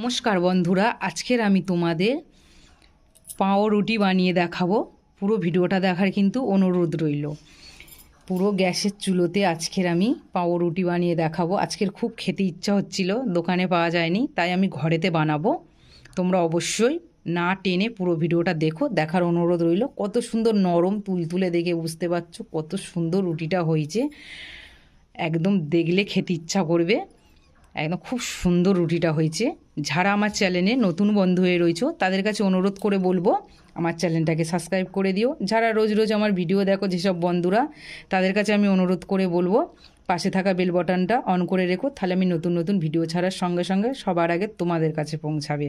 নমস্কার বন্ধুরা, আজকের আমি তোমাদের পাউরুটি বানিয়ে দেখাবো। পুরো ভিডিওটা দেখার কিন্তু অনুরোধ রইল। পুরো গ্যাসের চুলোতে আজকের আমি পাউরুটি বানিয়ে দেখাবো। আজকের খুব খেতে ইচ্ছা হচ্ছিল, দোকানে পাওয়া যায়নি, তাই আমি ঘরেতে বানাবো। তোমরা অবশ্যই না টেনে পুরো ভিডিওটা দেখো, দেখার অনুরোধ রইল। কত সুন্দর নরম তুলতুলে দেখে বুঝতে পারছ, কত সুন্দর রুটিটা হয়েছে। একদম দেখলে খেতে ইচ্ছা করবে। একদম খুব সুন্দর রুটিটা হয়েছে। যারা আমার চ্যানেলে নতুন বন্ধু হয়ে রয়েছে, তাদের কাছে অনুরোধ করে বলব, আমার চ্যানেলটাকে সাবস্ক্রাইব করে দিও। যারা রোজ রোজ আমার ভিডিও দেখো যেসব বন্ধুরা, তাদের কাছে আমি অনুরোধ করে বলব, পাশে থাকা বেল বাটনটা অন করে রেখো, তাহলে আমি নতুন নতুন ভিডিও ছাড়ার সঙ্গে সঙ্গে সবার আগে তোমাদের কাছে পৌঁছাবে।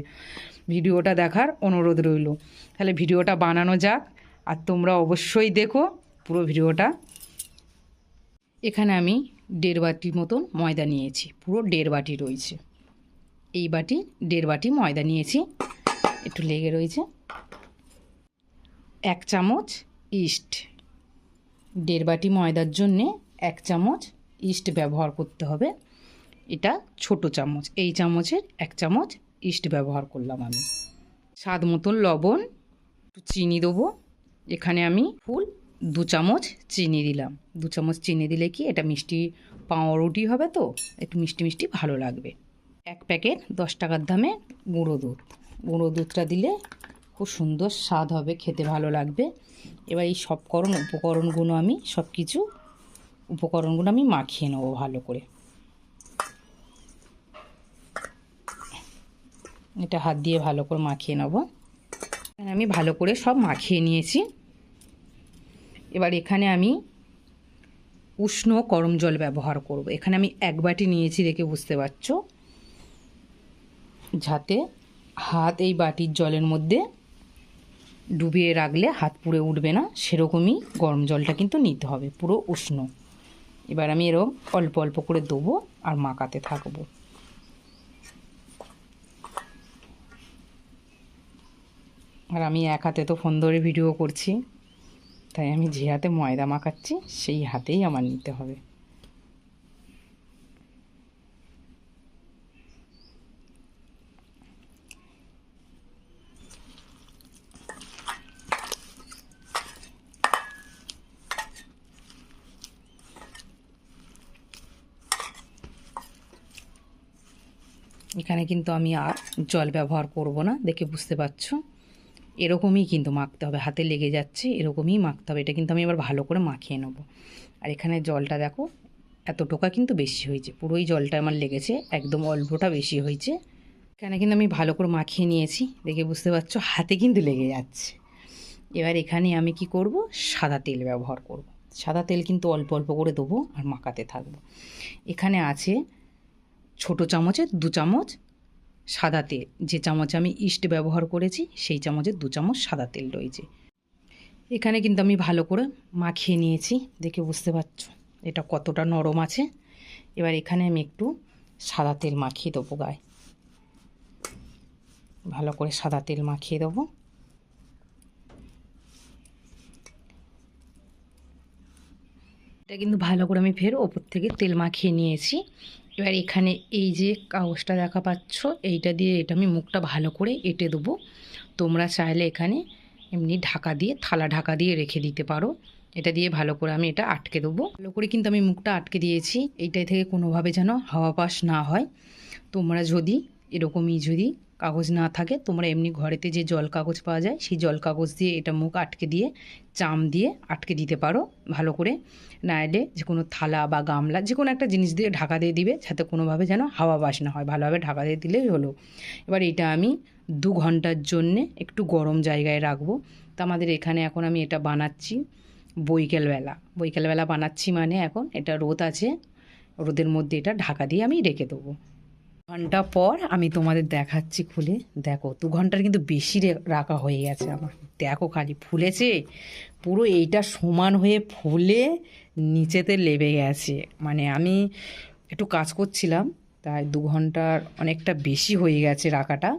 ভিডিওটা দেখার অনুরোধ রইল। তাহলে ভিডিওটা বানানো যাক, আর তোমরা অবশ্যই দেখো পুরো ভিডিওটা। এখানে আমি দেড় বাটির মতন ময়দা নিয়েছি, পুরো দেড় বাটি রয়েছে। এই বাটি, দেড় বাটি ময়দা নিয়েছি। একটু লেগে রয়েছে। এক চামচ ইস্ট। দেড় বাটি ময়দার জন্যে এক চামচ ইস্ট ব্যবহার করতে হবে। এটা ছোট চামচ। এই চামচের এক চামচ ইস্ট ব্যবহার করলাম আমি। স্বাদ মতন লবণ, একটু চিনি দেবো। এখানে আমি ফুল দু চামচ চিনি দিলাম। দু চামচ চিনি দিলে কি এটা মিষ্টি পাউরুটি হবে তো? একটু মিষ্টি মিষ্টি ভালো লাগবে। এক প্যাকেট দশ টাকার দামে গুঁড়ো দুধ। গুঁড়ো দুধটা দিলে খুব সুন্দর স্বাদ হবে, খেতে ভালো লাগবে। এবার এই সবকরণ উপকরণগুলো আমি সব কিছু উপকরণগুলো আমি মাখিয়ে নেব ভালো করে। এটা হাত দিয়ে ভালো করে মাখিয়ে নেব। আমি ভালো করে সব মাখিয়ে নিয়েছি। এবার এখানে আমি উষ্ণ গরম জল ব্যবহার করব। এখানে আমি এক বাটি নিয়েছি, দেখে বুঝতে পারছ। যাতে হাত এই বাটির জলের মধ্যে ডুবিয়ে রাখলে হাত পুড়ে উঠবে না, সেরকমই গরম জলটা কিন্তু নিতে হবে, পুরো উষ্ণ। এবার আমি এরকম অল্প অল্প করে দেবো আর মাখাতে থাকব। আর আমি এক হাতে তো ফোন ধরে ভিডিও করছি, তাই আমি যে হাতে ময়দা মাখাচ্ছি, সেই হাতেই আমার নিতে হবে। এখানে কিন্তু আমি আর জল ব্যবহার করব না, দেখে বুঝতে পারছ? এরকমই কিন্তু মাখতে হবে, হাতে লেগে যাচ্ছে, এরকমই মাখতে হবে। এটা কিন্তু আমি এবার ভালো করে মাখিয়ে নেব। আর এখানে জলটা দেখো এত টোকা কিন্তু বেশি হয়েছে, পুরোই জলটা আমার লেগেছে, একদম অল্পটা বেশি হয়েছে। এখানে কিন্তু আমি ভালো করে মাখিয়ে নিয়েছি, দেখে বুঝতে পারছ, হাতে কিন্তু লেগে যাচ্ছে। এবার এখানে আমি কি করব? সাদা তেল ব্যবহার করব। সাদা তেল কিন্তু অল্প অল্প করে দেবো আর মাখাতে থাকব। এখানে আছে ছোট চামচে দু চামচ সাদা তেল। যে চামচে আমি ইস্ট ব্যবহার করেছি, সেই চামচের দু চামচ সাদা তেল রয়েছে। এখানে কিন্তু আমি ভালো করে মাখিয়ে নিয়েছি, দেখে বুঝতে পারছ। এটা কতটা নরম আছে। এবার এখানে আমি একটু সাদা তেল মাখিয়ে দেবো গায়ে। ভালো করে সাদা তেল মাখিয়ে দেবো। এটা কিন্তু ভালো করে আমি ফের ওপর থেকে তেল মাখিয়ে নিয়েছি। এবার এখানে এই যে কাগজটা দেখা পাচ্ছ, এইটা দিয়ে এটা আমি মুখটা ভালো করে এঁটে দেবো। তোমরা চাইলে এখানে এমনি ঢাকা দিয়ে, থালা ঢাকা দিয়ে রেখে দিতে পারো। এটা দিয়ে ভালো করে আমি এটা আটকে দেবো। ভালো করে কিন্তু আমি মুখটা আটকে দিয়েছি। এইটাই থেকে কোনোভাবে যেন হাওয়া পাস না হয়। তোমরা যদি, এরকমই যদি কাগজ না থাকে, তোমরা এমনি ঘরেতে যে জল কাগজ পাওয়া যায়, সেই জল কাগজ দিয়ে এটা মুখ আটকে দিয়ে, চাম দিয়ে আটকে দিতে পারো ভালো করে। না এলে যে কোনো থালা বা গামলা, যে কোনো একটা জিনিস দিয়ে ঢাকা দিয়ে দিবে, যাতে কোনোভাবে যেন হাওয়া বাস না হয়, ভালোভাবে ঢাকা দিয়ে দিলেই হলো। এবার এটা আমি দু ঘণ্টার জন্যে একটু গরম জায়গায় রাখব। তা আমাদের এখানে এখন আমি এটা বানাচ্ছি বৈকালবেলা। বৈকালবেলা বানাচ্ছি মানে এখন এটা রোদ আছে, রোদের মধ্যে এটা ঢাকা দিয়ে আমি রেখে দেবো। ঘণ্টা পর আমি তোমাদের দেখাচ্ছি খুলে। দেখো, দু ঘণ্টার কিন্তু বেশি রাখা হয়ে গেছে আমার। দেখো খালি ফুলেছে, পুরো এইটা সমান হয়ে ফুলে নিচেতে লেবে গেছে। মানে আমি একটু কাজ করছিলাম, তাই দু ঘণ্টার অনেকটা বেশি হয়ে গেছে রাখাটা।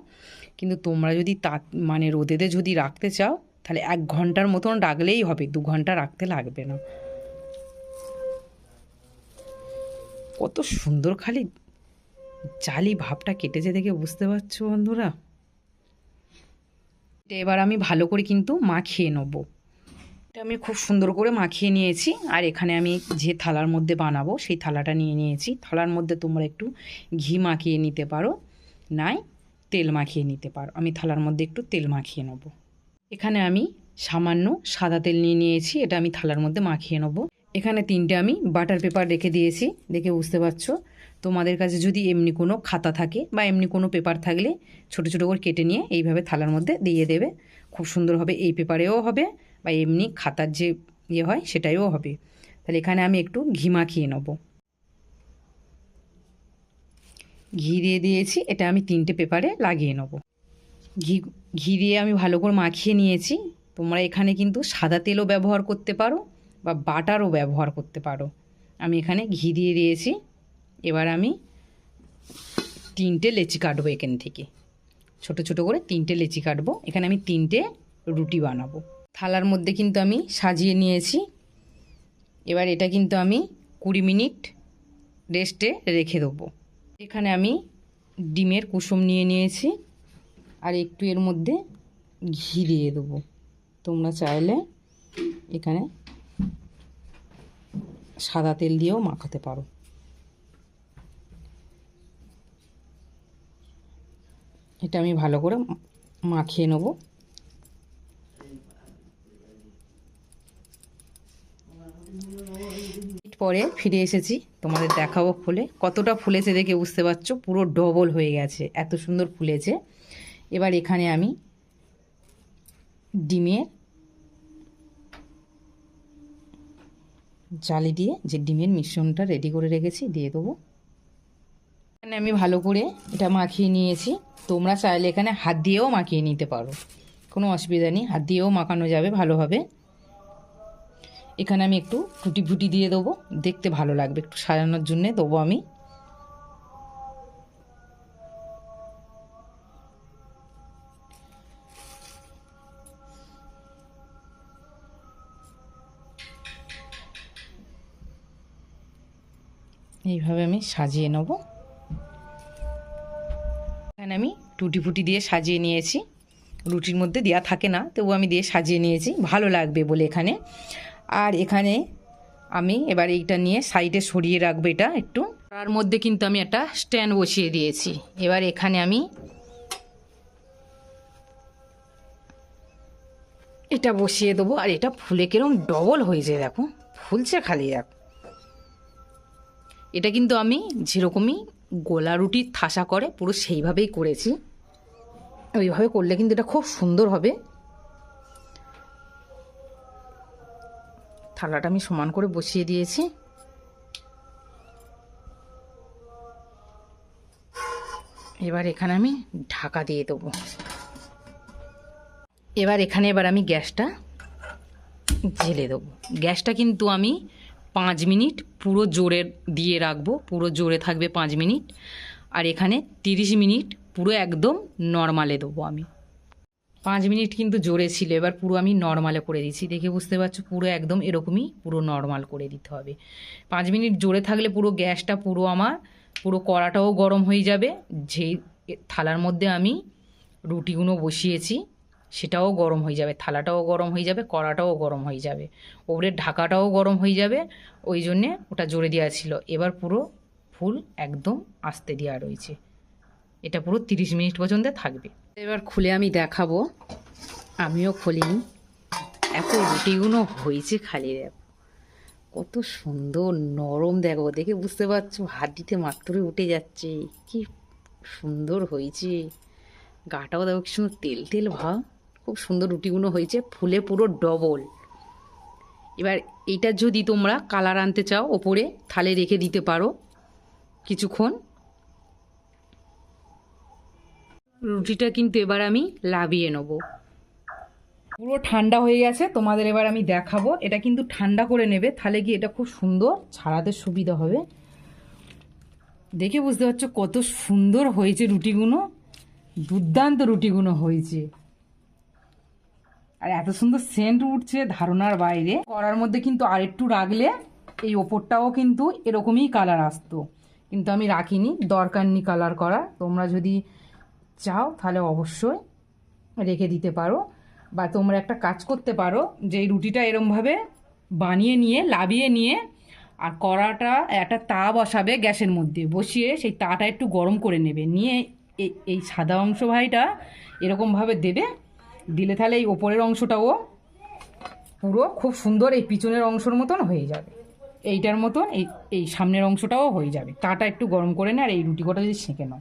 কিন্তু তোমরা যদি তা মানে রোদেতে যদি রাখতে চাও, তাহলে এক ঘণ্টার মতন রাখলেই হবে, দু ঘণ্টা রাখতে লাগবে না। কত সুন্দর খালি জালি ভাবটা কেটেছে দেখে বুঝতে পারছ বন্ধুরা? এবার আমি ভালো করে কিন্তু মাখিয়ে নেব। এটা আমি খুব সুন্দর করে মাখিয়ে নিয়েছি, আর এখানে আমি যে থালার মধ্যে বানাবো সেই থালাটা নিয়ে নিয়েছি। থালার মধ্যে তোমরা একটু ঘি মাখিয়ে নিতে পারো, নাই তেল মাখিয়ে নিতে পারো। আমি থালার মধ্যে একটু তেল মাখিয়ে নেব। এখানে আমি সামান্য সাদা তেল নিয়ে নিয়েছি, এটা আমি থালার মধ্যে মাখিয়ে নেব। এখানে তিনটে আমি বাটার পেপার রেখে দিয়েছি, দেখে বুঝতে পারছ? তোমাদের কাছে যদি এমনি কোনো খাতা থাকে বা এমনি কোনো পেপার থাকলে ছোট ছোট করে কেটে নিয়ে এইভাবে থালার মধ্যে দিয়ে দেবে। খুব সুন্দর হবে, এই পেপারেও হবে বা এমনি খাতার যে ইয়ে হয় সেটাইও হবে। তাহলে এখানে আমি একটু ঘি মাখিয়ে নেব। ঘি দিয়ে দিয়েছি, এটা আমি তিনটে পেপারে লাগিয়ে নেব। ঘি ঘি দিয়ে আমি ভালো করে মাখিয়ে নিয়েছি। তোমরা এখানে কিন্তু সাদা তেলও ব্যবহার করতে পারো বা বাটারও ব্যবহার করতে পারো। আমি এখানে ঘি দিয়ে দিয়েছি। এবার আমি তিনটে লেচি কাটবো এখান থেকে। ছোট ছোট করে তিনটে লেচি কাটবো। এখানে আমি তিনটে রুটি বানাবো। থালার মধ্যে কিন্তু আমি সাজিয়ে নিয়েছি। এবার এটা কিন্তু আমি কুড়ি মিনিট রেস্টে রেখে দেবো। এখানে আমি ডিমের কুসুম নিয়ে নিয়েছি আর একটু এর মধ্যে ঘি দিয়ে দেবো। তোমরা চাইলে এখানে সাদা তেল দিয়েও মাখাতে পারো। এটা আমি ভালো করে মাখিয়ে নেব। পরে ফিরে এসেছি, তোমাদের দেখাবো ফুলে। কতটা ফুলেছে দেখে বুঝতে পারছ? পুরো ডবল হয়ে গেছে, এত সুন্দর ফুলেছে। এবার এখানে আমি ডিমের জালি দিয়ে যে ডিমের মিশ্রণটা রেডি করে রেখেছি, দিয়ে দেবো। এখানে আমি ভালো করে এটা মাখিয়ে নিয়েছি। তোমরা চাইলে এখানে হাত দিয়েও মাখিয়ে নিতে পারো। কোনো অসুবিধা নেই, হাত দিয়েও মাখানো যাবে ভালোভাবে। এখানে আমি একটু টুটি ফুটি দিয়ে দেবো, দেখতে ভালো লাগবে, একটু সাজানোর জন্যে দেবো আমি। এইভাবে আমি সাজিয়ে নেব। এখানে আমি টুটি ফুটি দিয়ে সাজিয়ে নিয়েছি। রুটির মধ্যে দেওয়া থাকে না, তবু আমি দিয়ে সাজিয়ে নিয়েছি। ভালো লাগবে বলে এখানে। আর এখানে আমি এবার এইটা নিয়ে সাইডে সরিয়ে রাখব এটা একটু। তার মধ্যে কিন্তু আমি একটা স্ট্যান্ড বসিয়ে দিয়েছি। এবার এখানে আমি এটা বসিয়ে দেবো। আর এটা ফুলে কিরম ডবল হয়েছে, দেখো। ফুলছে খালি, দেখো। এটা কিন্তু আমি যেরকমই গোলা রুটির থাসা করে, পুরো সেইভাবেই করেছি। ওইভাবে করলে কিন্তু এটা খুব সুন্দর হবে। থালাটা আমি সমান করে বসিয়ে দিয়েছি। এবার এখানে আমি ঢাকা দিয়ে দেবো। এবার এখানে এবার আমি গ্যাসটা ঝেলে দেবো। গ্যাসটা কিন্তু আমি পাঁচ মিনিট পুরো জোরে দিয়ে রাখব, পুরো জোরে থাকবে পাঁচ মিনিট। আর এখানে তিরিশ মিনিট পুরো একদম নর্মালে দেবো আমি। পাঁচ মিনিট কিন্তু জোরে ছিল, এবার পুরো আমি নর্মালে করে দিচ্ছি। দেখে বুঝতে পারছ, পুরো একদম এরকমই পুরো নর্মাল করে দিতে হবে। পাঁচ মিনিট জোরে থাকলে পুরো গ্যাসটা পুরো আমার, পুরো কড়াটাও গরম হয়ে যাবে। যেই থালার মধ্যে আমি রুটিগুলো বসিয়েছি সেটাও গরম হয়ে যাবে, থালাটাও গরম হয়ে যাবে, কড়াটাও গরম হয়ে যাবে। ওপরের ঢাকাটাও গরম হয়ে যাবে, ওই জন্যে ওটা জোরে দেওয়া ছিল। এবার পুরো ফুল একদম আস্তে দেওয়া রয়েছে। এটা পুরো তিরিশ মিনিট পর্যন্ত থাকবে। এবার খুলে আমি দেখাবো। আমিও খুলিনি। এত রুটিগুলো হয়েছে খালি দেখো কত সুন্দর নরম দেখো, দেখে বুঝতে পারছ হাত দিতে মাত্রই উঠে যাচ্ছে। কি সুন্দর হয়েছে। গাটাও দেখো কি সুন্দর, তেল তেল ভাব। খুব সুন্দর রুটিগুলো হয়েছে, ফুলে পুরো ডবল এবার এইটা যদি তোমরা কালার আনতে চাও, ওপরে থালে রেখে দিতে পারো কিছুক্ষণ। রুটিটা কিন্তু এবার আমি লাভিয়ে নেব। পুরো ঠান্ডা হয়ে গেছে, তোমাদের এবার আমি দেখাবো। এটা কিন্তু ঠান্ডা করে নেবে, তাহলে কি এটা খুব সুন্দর? ছাড়াতে সুবিধা হবে। দেখে বুঝতে পারছ কত সুন্দর হয়েছে রুটিগুলো? দুর্দান্ত রুটিগুলো হয়েছে। আর এত সুন্দর সেন্ট উঠছে ধারণার বাইরে। করার মধ্যে কিন্তু আর একটু রাখলে এই ওপরটাও কিন্তু এরকমই কালার আসতো। কিন্তু আমি রাখিনি, দরকার নেই কালার করা তোমরা যদি চাও তাহলে অবশ্যই রেখে দিতে পারো। বা তোমরা একটা কাজ করতে পারো যে এই রুটিটা এরমভাবে বানিয়ে নিয়ে লাবিয়ে নিয়ে আর কড়াটা একটা তা বসাবে গ্যাসের মধ্যে। বসিয়ে সেই তাটা একটু গরম করে নেবে। নিয়ে এই- এই সাদা অংশ ভাইটা এরকমভাবে দেবে। দিলে তাহলে এই ওপরের অংশটাও পুরো খুব সুন্দর এই পিছনের অংশের মতন হয়ে যাবে। এইটার মতন এই এই সামনের অংশটাও হয়ে যাবে। তাটা একটু গরম করে নে আর এই রুটি কটা যদি সেঁকে নাও।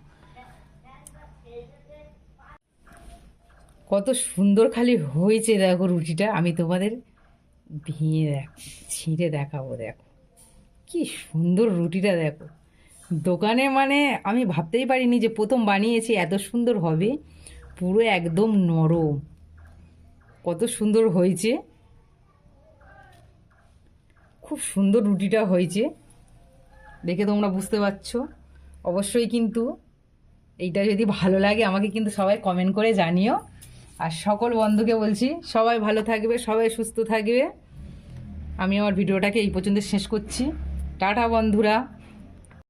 কত সুন্দর খালি হয়েছে দেখো রুটিটা। আমি তোমাদের ভেঙে দেখ, ছিঁড়ে দেখাবো দেখো। কি সুন্দর রুটিটা দেখো। দোকানে মানে আমি ভাবতেই পারিনি যে প্রথম বানিয়েছি, এত সুন্দর হবে। পুরো একদম নরম। কত সুন্দর হয়েছে। খুব সুন্দর রুটিটা হয়েছে। দেখে তোমরা বুঝতে পারছ। অবশ্যই কিন্তু এইটা যদি ভালো লাগে, আমাকে কিন্তু সবাই কমেন্ট করে জানিও। আর সকল বন্ধুকে বলছি, সবাই ভালো থাকবে, সবাই সুস্থ থাকবে। আমি আমার ভিডিওটাকে এই পর্যন্ত শেষ করছি। টাটা বন্ধুরা।